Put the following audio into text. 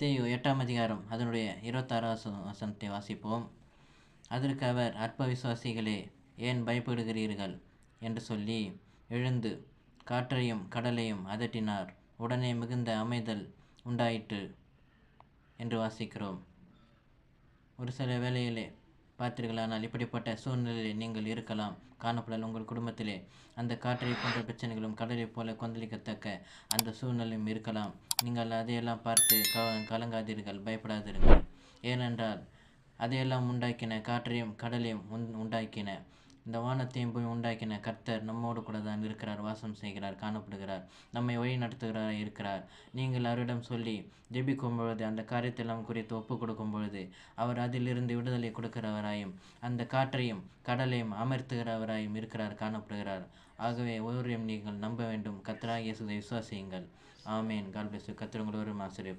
மத்தேயு எட்டாம் அதிகாரம் அதனுடைய இருபத்தாறாவது வசனத்தை வாசிப்போம். அதற்கு அவர் அற்ப விசுவாசிகளே ஏன் பயப்படுகிறீர்கள்? என்று சொல்லி எழுந்து காற்றையும் கடலையும் அதட்டினார். உடனே மிகுந்த அமைதல் உண்டாயிற்று என்று வாசிக்கிறோம். ஒரு சில வேளையிலே பார்த்தீர்களானால் இப்படிப்பட்ட சூழ்நிலையில் நீங்கள் இருக்கலாம். காணப்படல் உங்கள் குடும்பத்திலே அந்த காற்றை போன்ற பிரச்சனைகளும் கடலை போல கொந்தளிக்கத்தக்க அந்த சூழ்நிலையும் இருக்கலாம். நீங்கள் அதையெல்லாம் பார்த்து க கலங்காதீர்கள் பயப்படாதீர்கள். ஏனென்றால் அதையெல்லாம் உண்டாக்கின காற்றையும் கடலையும் உண் உண்டாக்கின இந்த வானத்தையும் போய் உண்டாக்கின கர்த்தர் நம்மோடு கூட தான் இருக்கிறார் வாசம் செய்கிறார் காணப்படுகிறார் நம்மை வழி நடத்துகிறார் இருக்கிறார். நீங்கள் அவரிடம் சொல்லி ஜெபிக்கும் பொழுது அந்த காரியத்தெல்லாம் குறித்து ஒப்பு கொடுக்கும் பொழுது அவர் அதிலிருந்து விடுதலை கொடுக்கிறவராயும் அந்த காற்றையும் கடலையும் அமர்த்துகிறவராயும் இருக்கிறார் காணப்படுகிறார். ஆகவே ஒவ்வொரு நீங்கள் நம்ப வேண்டும். கர்த்தராகிய இயேசுவை விசுவாசியுங்கள். ஆமேன். கால் பேசு கத்திரங்களோரும் ஆசிரியர்